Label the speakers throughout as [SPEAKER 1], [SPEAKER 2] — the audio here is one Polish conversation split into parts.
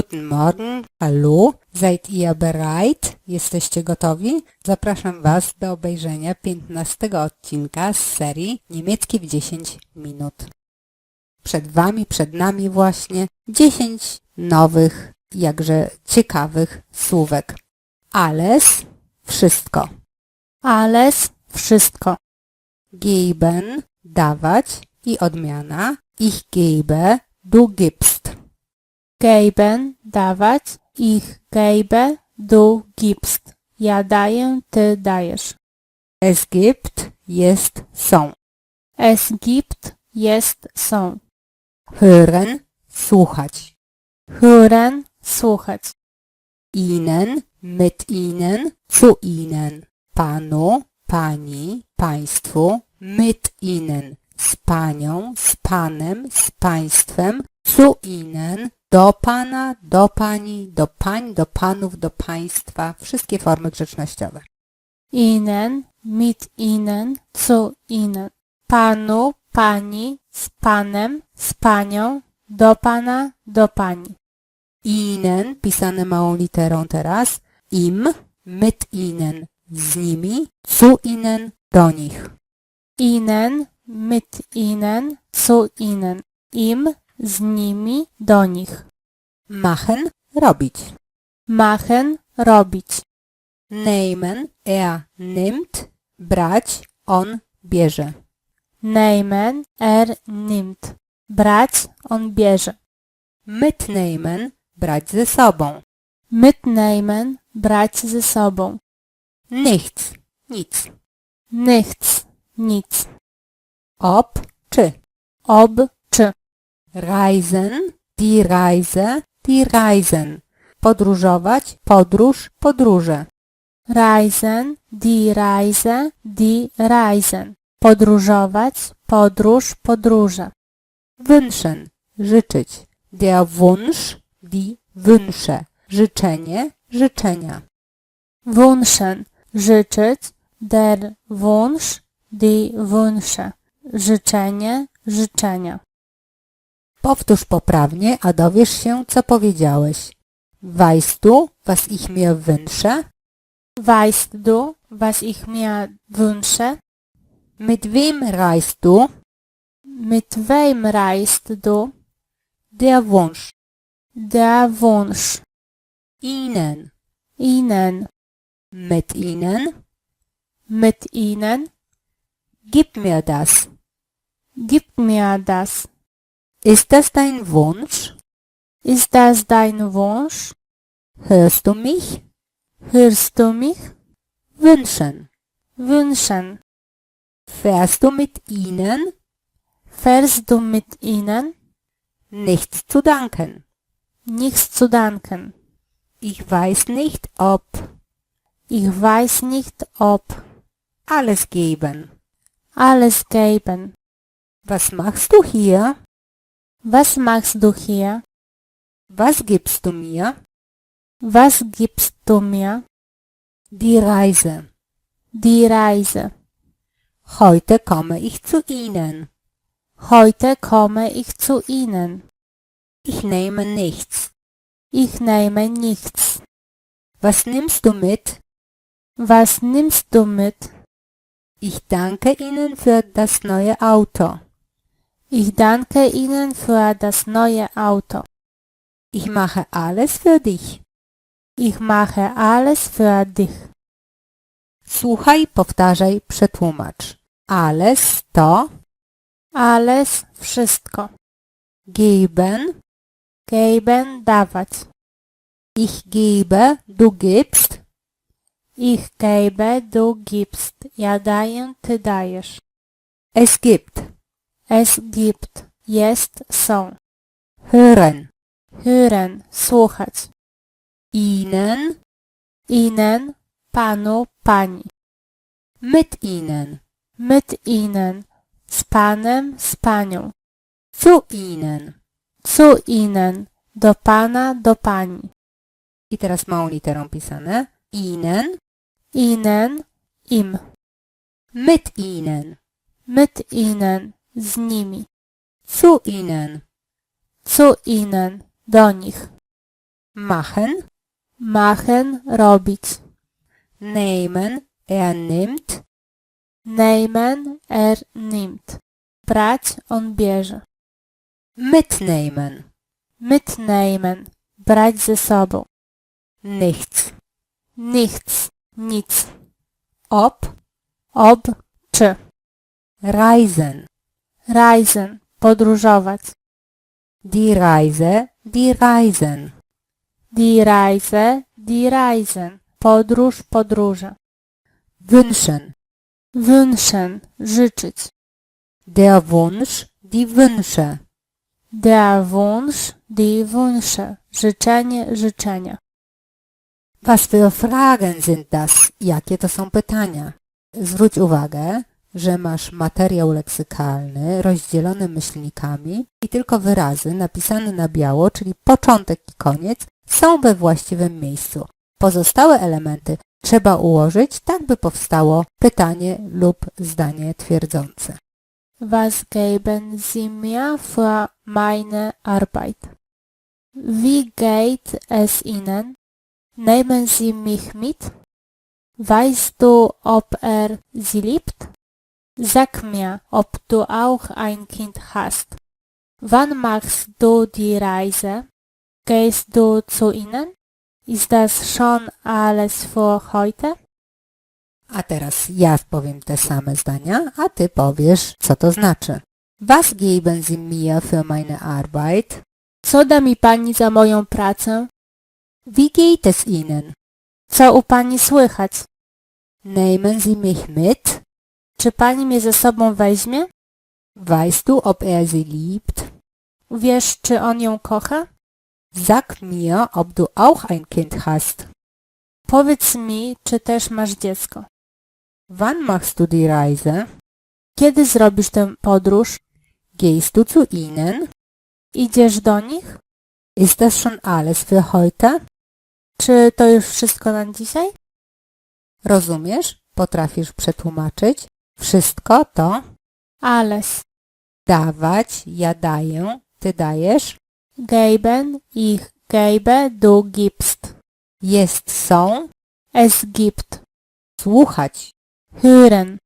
[SPEAKER 1] Guten Morgen, hallo, seid ihr bereit? Jesteście gotowi? Zapraszam Was do obejrzenia 15 odcinka z serii Niemiecki w 10 minut. Przed Wami, przed nami właśnie 10 nowych, jakże ciekawych słówek. Alles, wszystko.
[SPEAKER 2] Alles, wszystko.
[SPEAKER 1] Geben, dawać i odmiana ich gebe, du gibst.
[SPEAKER 2] Geben, dawać. Ich gebe, du gibst. Ja daję, ty dajesz.
[SPEAKER 1] Es gibt, jest, są.
[SPEAKER 2] Es gibt, jest, są.
[SPEAKER 1] Hören, słuchać.
[SPEAKER 2] Hören, słuchać.
[SPEAKER 1] Ihnen, mit ihnen, zu ihnen. Panu, pani, państwu, mit ihnen. Z panią, z panem, z państwem, zu ihnen, do pana, do pani, do pań, do panów, do państwa. Wszystkie formy grzecznościowe.
[SPEAKER 2] Ihnen, mit ihnen, zu ihnen. Panu, pani, z panem, z panią, do pana, do pani.
[SPEAKER 1] Ihnen, pisane małą literą teraz, im, mit ihnen, z nimi, zu ihnen, do nich.
[SPEAKER 2] Ihnen, mit ihnen, zu ihnen. Im, z nimi, do nich.
[SPEAKER 1] Machen, robić.
[SPEAKER 2] Machen, robić.
[SPEAKER 1] Nehmen, er nimmt, brać, on bierze.
[SPEAKER 2] Nehmen, er nimmt. Brać, on bierze.
[SPEAKER 1] Mitnehmen, brać ze sobą.
[SPEAKER 2] Mitnehmen, brać ze sobą.
[SPEAKER 1] Nichts, nic.
[SPEAKER 2] Nichts, nic.
[SPEAKER 1] Ob, czy.
[SPEAKER 2] Ob.
[SPEAKER 1] Reisen, die Reise, die Reisen. Podróżować, podróż, podróże.
[SPEAKER 2] Reisen, die Reise, die Reisen. Podróżować, podróż, podróże.
[SPEAKER 1] Wünschen, życzyć. Der Wunsch, die Wünsche. Życzenie, życzenia.
[SPEAKER 2] Wünschen, życzyć. Der Wunsch, die Wünsche. Życzenie, życzenia.
[SPEAKER 1] Powtórz poprawnie, a dowiesz się, co powiedziałeś. Weißt du, was ich mir wünsche?
[SPEAKER 2] Weißt du, was ich mir wünsche?
[SPEAKER 1] Mit wem reist du?
[SPEAKER 2] Mit wem reist du?
[SPEAKER 1] Der Wunsch.
[SPEAKER 2] Der Wunsch.
[SPEAKER 1] Ihnen.
[SPEAKER 2] Ihnen.
[SPEAKER 1] Mit ihnen.
[SPEAKER 2] Mit ihnen.
[SPEAKER 1] Gib mir das.
[SPEAKER 2] Gib mir das.
[SPEAKER 1] Ist das dein Wunsch?
[SPEAKER 2] Ist das dein Wunsch?
[SPEAKER 1] Hörst du mich?
[SPEAKER 2] Hörst du mich?
[SPEAKER 1] Wünschen.
[SPEAKER 2] Wünschen.
[SPEAKER 1] Fährst du mit ihnen?
[SPEAKER 2] Fährst du mit ihnen?
[SPEAKER 1] Nichts zu danken.
[SPEAKER 2] Nichts zu danken.
[SPEAKER 1] Ich weiß nicht, ob.
[SPEAKER 2] Ich weiß nicht, ob.
[SPEAKER 1] Alles geben.
[SPEAKER 2] Alles geben.
[SPEAKER 1] Was machst du hier?
[SPEAKER 2] Was machst du hier?
[SPEAKER 1] Was gibst du mir?
[SPEAKER 2] Was gibst du mir?
[SPEAKER 1] Die Reise.
[SPEAKER 2] Die Reise.
[SPEAKER 1] Heute komme ich zu Ihnen.
[SPEAKER 2] Heute komme ich zu Ihnen.
[SPEAKER 1] Ich nehme nichts.
[SPEAKER 2] Ich nehme nichts.
[SPEAKER 1] Was nimmst du mit?
[SPEAKER 2] Was nimmst du mit?
[SPEAKER 1] Ich danke Ihnen für das neue Auto.
[SPEAKER 2] Ich danke Ihnen für das neue Auto.
[SPEAKER 1] Ich mache alles für dich.
[SPEAKER 2] Ich mache alles für dich.
[SPEAKER 1] Słuchaj, powtarzaj, przetłumacz. Alles to
[SPEAKER 2] Alles, wszystko.
[SPEAKER 1] geben,
[SPEAKER 2] Geben, dawać.
[SPEAKER 1] ich gebe, du gibst,
[SPEAKER 2] Ich gebe, du gibst. Ja daję, ty dajesz.
[SPEAKER 1] es gibt,
[SPEAKER 2] Es gibt. Jest, są.
[SPEAKER 1] hören,
[SPEAKER 2] Hören, słuchać.
[SPEAKER 1] ihnen,
[SPEAKER 2] Ihnen, panu, pani.
[SPEAKER 1] mit ihnen,
[SPEAKER 2] Mit ihnen. Z panem, z panią.
[SPEAKER 1] zu ihnen.
[SPEAKER 2] Zu ihnen. Do pana, do pani.
[SPEAKER 1] I teraz małą literą pisane. Ihnen,
[SPEAKER 2] Ihnen, im.
[SPEAKER 1] mit ihnen,
[SPEAKER 2] Mit ihnen. Z nimi.
[SPEAKER 1] zu ihnen.
[SPEAKER 2] Zu ihnen. Do nich.
[SPEAKER 1] machen,
[SPEAKER 2] machen robić,
[SPEAKER 1] nehmen, er nimmt,
[SPEAKER 2] nehmen er nimmt, brać on bierze,
[SPEAKER 1] mitnehmen,
[SPEAKER 2] mitnehmen, brać ze sobą,
[SPEAKER 1] nichts,
[SPEAKER 2] nichts, nic,
[SPEAKER 1] ob,
[SPEAKER 2] ob, czy,
[SPEAKER 1] reisen,
[SPEAKER 2] reisen, podróżować,
[SPEAKER 1] die Reise, die Reisen,
[SPEAKER 2] die Reise, die Reisen, podróż, podróże,
[SPEAKER 1] wünschen,
[SPEAKER 2] wünschen, życzyć,
[SPEAKER 1] der Wunsch, die Wünsche,
[SPEAKER 2] der Wunsch, die Wünsche, życzenie, życzenia.
[SPEAKER 1] Was für Fragen sind das? Jakie to są pytania? Zwróć uwagę, że masz materiał leksykalny rozdzielony myślnikami i tylko wyrazy napisane na biało, czyli początek i koniec, są we właściwym miejscu. Pozostałe elementy trzeba ułożyć tak, by powstało pytanie lub zdanie twierdzące.
[SPEAKER 2] Was geben Sie mir für meine Arbeit? Wie geht es Ihnen? Nehmen Sie mich mit? Weißt du, ob er Sie liebt? Sag mir, ob du auch ein Kind hast. Wann machst du die Reise? Gehst du zu ihnen? Ist das schon alles für heute?
[SPEAKER 1] A teraz ja powiem te same zdania, a ty powiesz, co to znaczy. Was geben Sie mir für meine Arbeit?
[SPEAKER 2] Co da mi pani za moją pracę?
[SPEAKER 1] Wie geht es Ihnen?
[SPEAKER 2] Co u pani słychać?
[SPEAKER 1] Nehmen Sie mich mit?
[SPEAKER 2] Czy pani mnie ze sobą weźmie?
[SPEAKER 1] Weißt du, ob er sie liebt?
[SPEAKER 2] Wiesz, czy on ją kocha?
[SPEAKER 1] Sag mir, ob du auch ein Kind hast.
[SPEAKER 2] Powiedz mi, czy też masz dziecko.
[SPEAKER 1] Wann machst du die Reise?
[SPEAKER 2] Kiedy zrobisz tę podróż?
[SPEAKER 1] Gehst du zu ihnen?
[SPEAKER 2] Idziesz do nich?
[SPEAKER 1] Ist das schon alles für heute?
[SPEAKER 2] Czy to już wszystko na dzisiaj?
[SPEAKER 1] Rozumiesz? Potrafisz przetłumaczyć? Wszystko to
[SPEAKER 2] Alles.
[SPEAKER 1] dawać, ja daję, ty dajesz,
[SPEAKER 2] Geben, ich gebe, du gibst.
[SPEAKER 1] jest, są,
[SPEAKER 2] Es gibt.
[SPEAKER 1] słuchać,
[SPEAKER 2] Hören.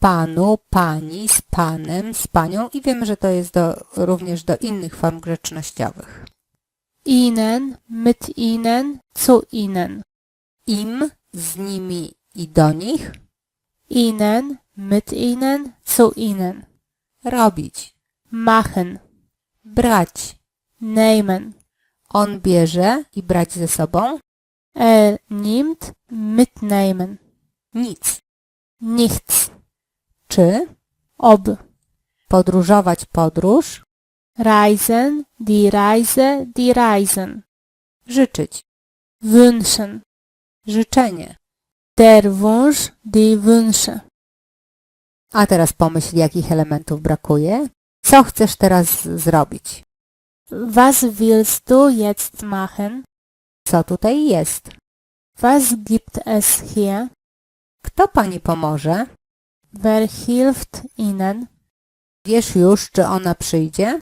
[SPEAKER 1] panu, pani, z panem, z panią i wiem, że to jest do, również do innych form grzecznościowych.
[SPEAKER 2] Ihnen, mit ihnen, zu ihnen.
[SPEAKER 1] Im, z nimi i do nich,
[SPEAKER 2] Ihnen, mit ihnen, zu ihnen.
[SPEAKER 1] robić,
[SPEAKER 2] Machen.
[SPEAKER 1] brać.
[SPEAKER 2] Nehmen.
[SPEAKER 1] On bierze i brać ze sobą
[SPEAKER 2] Er nimmt, mitnehmen.
[SPEAKER 1] nic.
[SPEAKER 2] Nichts.
[SPEAKER 1] Czy
[SPEAKER 2] Ob.
[SPEAKER 1] podróżować podróż,
[SPEAKER 2] Reisen, die Reise, die Reisen.
[SPEAKER 1] życzyć,
[SPEAKER 2] Wünschen.
[SPEAKER 1] życzenie.
[SPEAKER 2] Der Wunsch, die Wünsche.
[SPEAKER 1] A teraz pomyśl, jakich elementów brakuje. Co chcesz teraz zrobić?
[SPEAKER 2] Was willst du jetzt machen?
[SPEAKER 1] Co tutaj jest?
[SPEAKER 2] Was gibt es hier?
[SPEAKER 1] Kto pani pomoże?
[SPEAKER 2] Wer hilft ihnen?
[SPEAKER 1] Wiesz już, czy ona przyjdzie?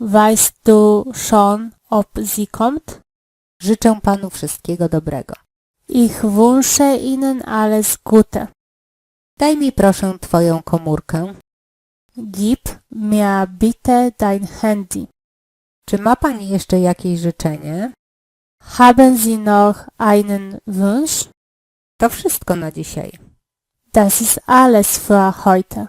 [SPEAKER 2] Weißt du schon, ob sie kommt?
[SPEAKER 1] Życzę panu wszystkiego dobrego.
[SPEAKER 2] Ich wünsche ihnen alles Gute.
[SPEAKER 1] Daj mi proszę twoją komórkę.
[SPEAKER 2] Gib mir bitte dein Handy.
[SPEAKER 1] Czy ma pani jeszcze jakieś życzenie?
[SPEAKER 2] Haben Sie noch einen Wunsch?
[SPEAKER 1] To wszystko na dzisiaj.
[SPEAKER 2] Das ist alles für heute.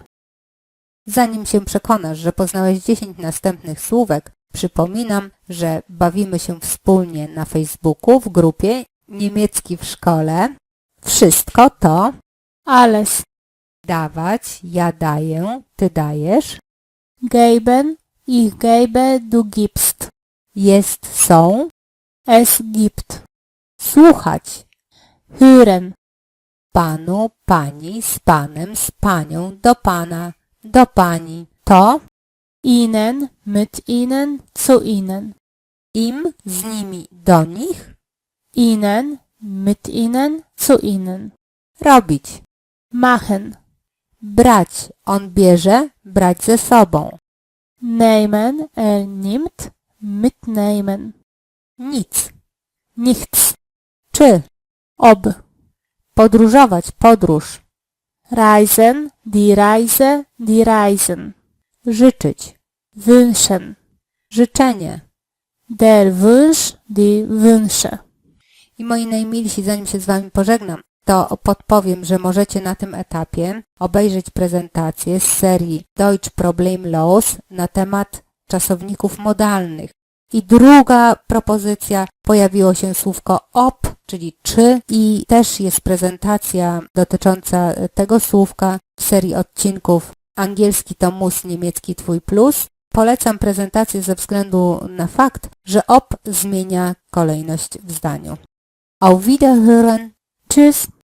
[SPEAKER 1] Zanim się przekonasz, że poznałeś 10 następnych słówek, przypominam, że bawimy się wspólnie na Facebooku w grupie Niemiecki w szkole. Wszystko to
[SPEAKER 2] Alles.
[SPEAKER 1] Dawać, ja daję, ty dajesz,
[SPEAKER 2] Geben, ich gebe, du gibst.
[SPEAKER 1] jest, są,
[SPEAKER 2] Es gibt.
[SPEAKER 1] słuchać,
[SPEAKER 2] Hören.
[SPEAKER 1] panu, pani, z panem, z panią, do pana, do pani, to,
[SPEAKER 2] Ihnen, mit ihnen, zu ihnen.
[SPEAKER 1] im, z nimi, do nich,
[SPEAKER 2] Ihnen, mit ihnen, zu ihnen.
[SPEAKER 1] robić,
[SPEAKER 2] Machen.
[SPEAKER 1] Brać, on bierze, brać ze sobą,
[SPEAKER 2] Nehmen, er nimmt, mitnehmen.
[SPEAKER 1] nic,
[SPEAKER 2] nichts,
[SPEAKER 1] Czy
[SPEAKER 2] ob,
[SPEAKER 1] podróżować, podróż.
[SPEAKER 2] reisen, die Reise, die Reisen,
[SPEAKER 1] Życzyć,
[SPEAKER 2] wünschen,
[SPEAKER 1] życzenie.
[SPEAKER 2] der Wunsch, die Wünsche.
[SPEAKER 1] I moi najmilsi, zanim się z Wami pożegnam, to podpowiem, że możecie na tym etapie obejrzeć prezentację z serii Deutsch Problemlos na temat czasowników modalnych. I druga propozycja, pojawiło się słówko op, czyli czy i też jest prezentacja dotycząca tego słówka w serii odcinków angielski to mus, niemiecki twój plus. Polecam prezentację ze względu na fakt, że op zmienia kolejność w zdaniu. Auf Wiederhören.
[SPEAKER 2] Tschüss.